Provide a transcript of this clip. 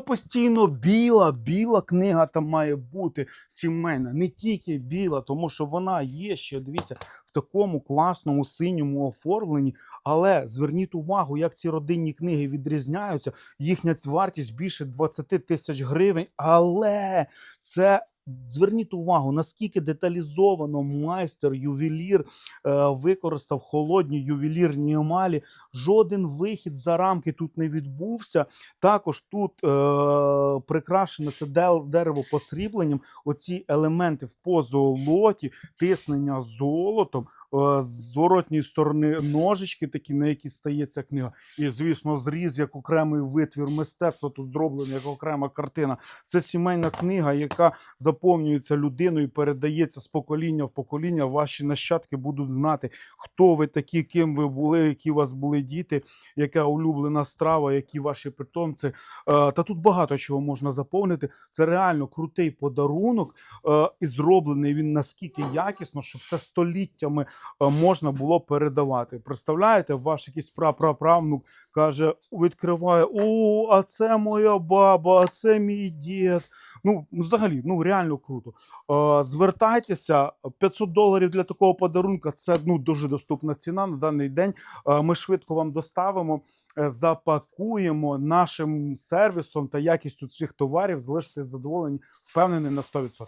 Постійно біла, біла книга там має бути сімейна, не тільки біла, тому що вона є ще, дивіться, в такому класному синьому оформленні. Але зверніть увагу, як ці родинні книги відрізняються. Їхня вартість більше 20 тисяч гривень. Але це зверніть увагу, наскільки деталізовано майстер, ювелір е, використав холодні ювелірні емалі. Жоден вихід за рамки тут не відбувся. Також тут е, прикрашене це дерево посрібленням. Оці елементи в позолоті, тиснення золотом, з зворотньої сторони ножички, такі, на які стається книга. І, звісно, зріз як окремий витвір мистецтва тут зроблений як окрема картина. Це сімейна книга, яка заповнюється людиною, передається з покоління в покоління. Ваші нащадки будуть знати, хто ви такі, ким ви були, які у вас були діти, яка улюблена страва, які ваші питомці. Е, Та тут багато чого можна заповнити. Це реально крутий подарунок, е, і зроблений він наскільки якісно, щоб це століттями е, можна було передавати. Представляєте, ваш якийсь прапраправнук каже, відкриває: О, а це моя баба, а це мій дід. Ну, взагалі, ну реально круто. Е, Звертайтеся, 500 доларів для такого подарунка це ну дуже доступна ціна на даний день. Е, Ми швидко вам доставимо, е, запакуємо нашим сервісом та якістю цих товарів. Залишитесь задоволені, впевнений на 100%.